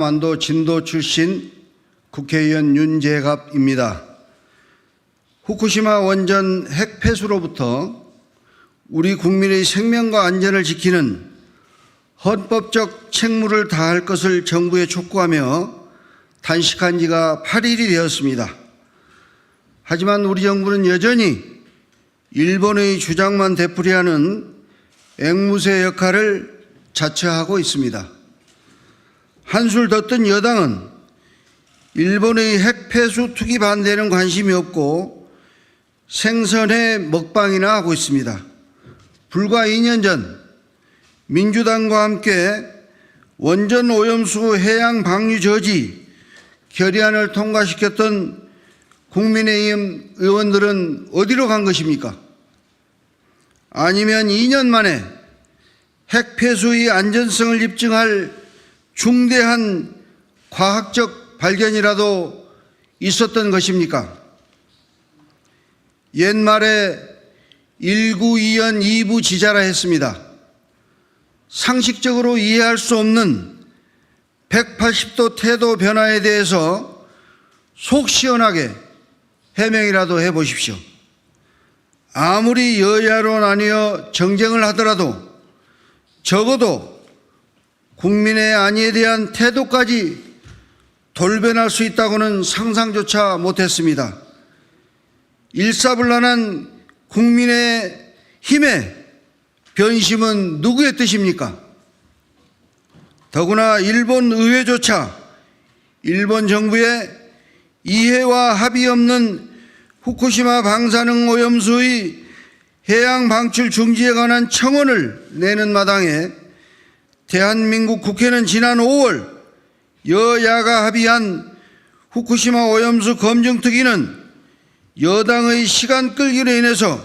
만도 진도 출신 국회의원 윤재갑입니다. 후쿠시마 원전 핵 폐수로부터 우리 국민의 생명과 안전을 지키는 헌법적 책무를 다할 것을 정부에 촉구하며 단식한 지가 8일이 되었습니다. 하지만 우리 정부는 여전히 일본의 주장만 되풀이하는 앵무새 역할을 자처하고 있습니다. 한술 더 뜬 여당은 일본의 핵 폐수 투기 반대는 관심이 없고 생선회 먹방이나 하고 있습니다. 불과 2년 전 민주당과 함께 원전 오염수 해양 방류 저지 결의안을 통과시켰던 국민의힘 의원들은 어디로 간 것입니까? 아니면 2년 만에 핵 폐수의 안전성을 입증할 중대한 과학적 발견이라도 있었던 것입니까? 옛말에 192연 2부 지자라 했습니다. 상식적으로 이해할 수 없는 180도 태도 변화에 대해서 속 시원하게 해명이라도 해 보십시오. 아무리 여야로 나뉘어 정쟁을 하더라도 적어도 국민의 안위에 대한 태도까지 돌변할 수 있다고는 상상조차 못했습니다. 일사불란한 국민의 힘의 변심은 누구의 뜻입니까? 더구나 일본 의회조차 일본 정부의 이해와 합의 없는 후쿠시마 방사능 오염수의 해양 방출 중지에 관한 청원을 내는 마당에 대한민국 국회는 지난 5월 여야가 합의한 후쿠시마 오염수 검증특위는 여당의 시간 끌기로 인해서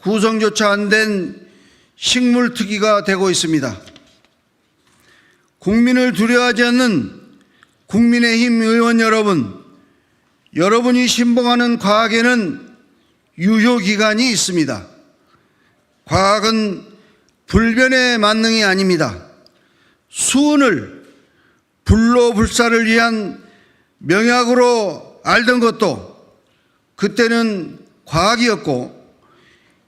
구성조차 안 된 식물특위가 되고 있습니다. 국민을 두려워하지 않는 국민의힘 의원 여러분, 여러분이 신봉하는 과학에는 유효기간이 있습니다. 과학은 불변의 만능이 아닙니다. 수은을 불로불사를 위한 명약으로 알던 것도 그때는 과학이었고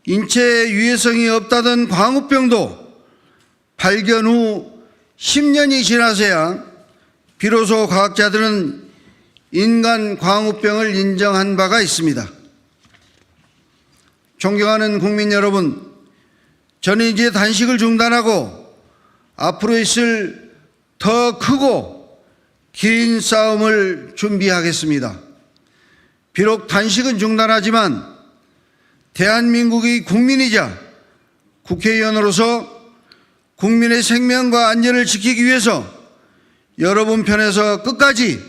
인체에 유해성이 없다던 광우병도 발견 후 10년이 지나서야 비로소 과학자들은 인간 광우병을 인정한 바가 있습니다. 존경하는 국민 여러분, 저는 이제 단식을 중단하고 앞으로 있을 더 크고 긴 싸움을 준비하겠습니다. 비록 단식은 중단하지만 대한민국의 국민이자 국회의원으로서 국민의 생명과 안전을 지키기 위해서 여러분 편에서 끝까지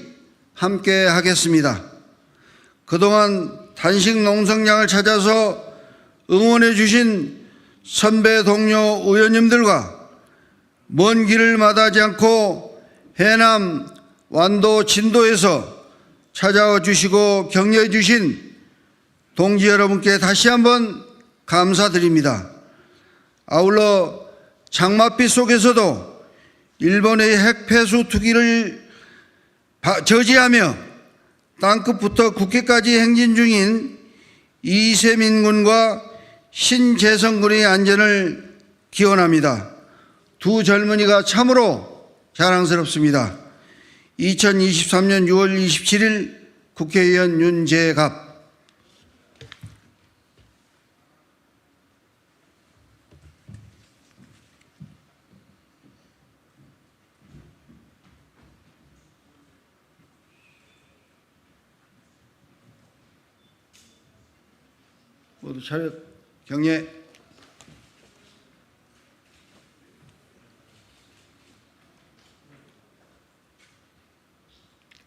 함께 하겠습니다. 그동안 단식 농성장을 찾아서 응원해 주신 선배 동료 의원님들과 먼 길을 마다하지 않고 해남, 완도, 진도에서 찾아와 주시고 격려해 주신 동지 여러분께 다시 한번 감사드립니다. 아울러 장맛빛 속에서도 일본의 핵폐수 투기를 저지하며 땅끝부터 국회까지 행진 중인 이세민 군과 신재성 군의 안전을 기원합니다. 두 젊은이가 참으로 자랑스럽습니다. 2023년 6월 27일 국회의원 윤재갑 모두 차렷 경례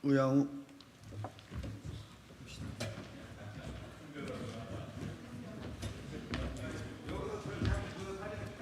无缘无